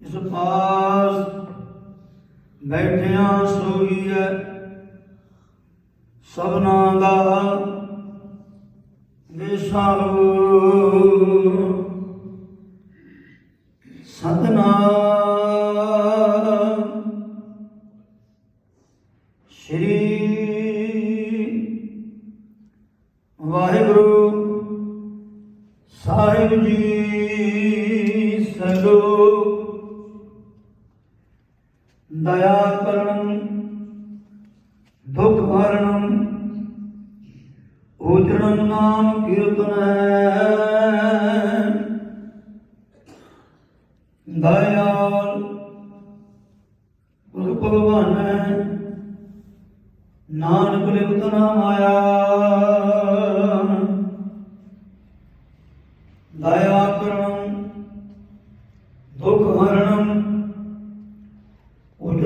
ਇਸ ਪਾਸ ਬੈਠਿਆਂ ਸੋਈਐ ਸਭਨਾ ਦਾ ਵਿਸਾਹੂ ਸਤਨਾਮ। ਸ਼੍ਰੀ ਵਾਹਿਗੁਰੂ ਸਾਹਿਬ ਜੀ ਸਲੋਕ ਦਇਆ ਕਰਣ ਦੁਖ ਹਰਣ ਉਜੜਨ ਨਾਮ ਕੀਰਤਨੈ। ਦਇਆਲ ਗੁਰੂ ਭਗਵਾਨ, ਨਾਨਕ ਲਿਖਤ ਨਾ ਮਾਇਆ ਦਇਆ ਕਰਣ ਦੁਖ ਹਰਣੰ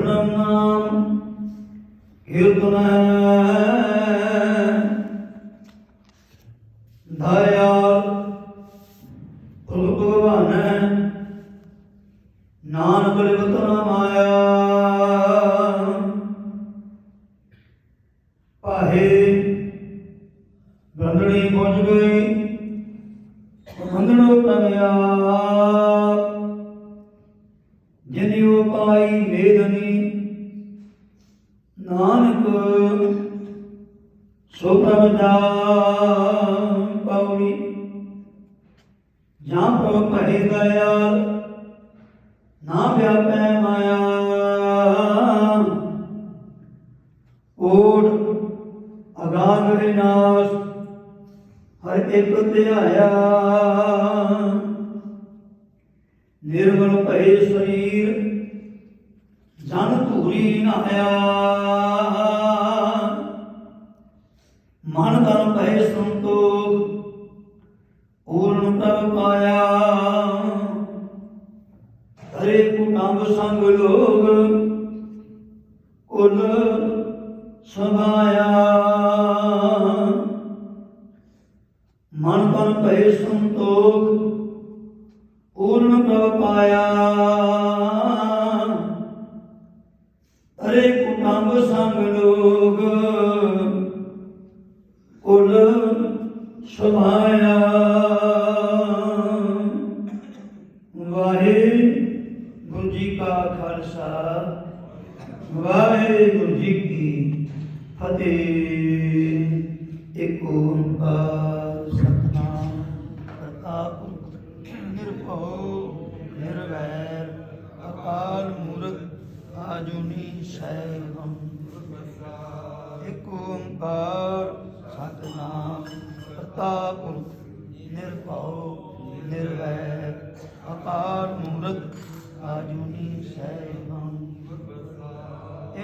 ਉਜੜਨ ਨਾਮ ਕੀਰਤਨੈ ਦਇਆ ਗੁਰੂ ਭਗਵਾਨ ਨਾਨਕ ਲਿਖਤ ਮਾਇਆ। ਪਾਹੇ ਗੰਡੜੀ ਪਹੁੰਚ ਗਈ ਮੰਗਣੋ ਪ੍ਰਮਿਆ ਜਿਨਿਉ ਪਾਈ ਮੇਦਨੀ ਨਾਨਕ ਸੋ ਪ੍ਰਭ ਜਾ ਜਾਂ ਪ੍ਰਭ ਭਰੇ ਦਇਆਲ ਨਾ ਵਿਆਪੈ ਮਾਇਆ। ਓਟ ਅਗਾਧ ਵਿਨਾਸ਼, ਹਰ ਇੱਕ ਧਿਆਇਆ। ਨਿਰਮਲ ਭਏ ਸਰੀਰ ਜਨ ਧੂਰੀ ਨਾਇਆ ਮਨ ਤਨ ਭਏ ਸੰਤੋਖ, ਪੂਰਨ ਪ੍ਰਭ ਪਾਇਆ। ਹਰੇ ਕੁਟੰਬ ਸੰਗ ਲੋਗ, ਕੁਲ ਸਮਾਇਆ ਮਨ ਤਨ ਭਏ ਸੰਤੋਖ, ਪੂਰਨ ਪ੍ਰਭ ਪਾਇਆ। ਵਾਹਿਗੁਰੂ ਜੀ ਕੀ ਫਤਿਹ। ਇੱਕ ਓੰਕਾਰ ਸਤਨਾਮ ਕਰਤਾ ਨਿਰਭਉ, ਨਿਰਵੈਰ, ਅਕਾਲ ਮੂਰਤ ਆਜੂਨੀ ਸੈਭੰ ਇੱਕ ਓੰਕਾਰ ਸਤਨਾਮ ਕਰਤਾ ਪੁਰਖ ਨਿਰਭਉ, ਨਿਰਵੈਰ, ਅਕਾਲ ਮੂਰਤ ਆਜੂਨੀ ਸੈਭੰ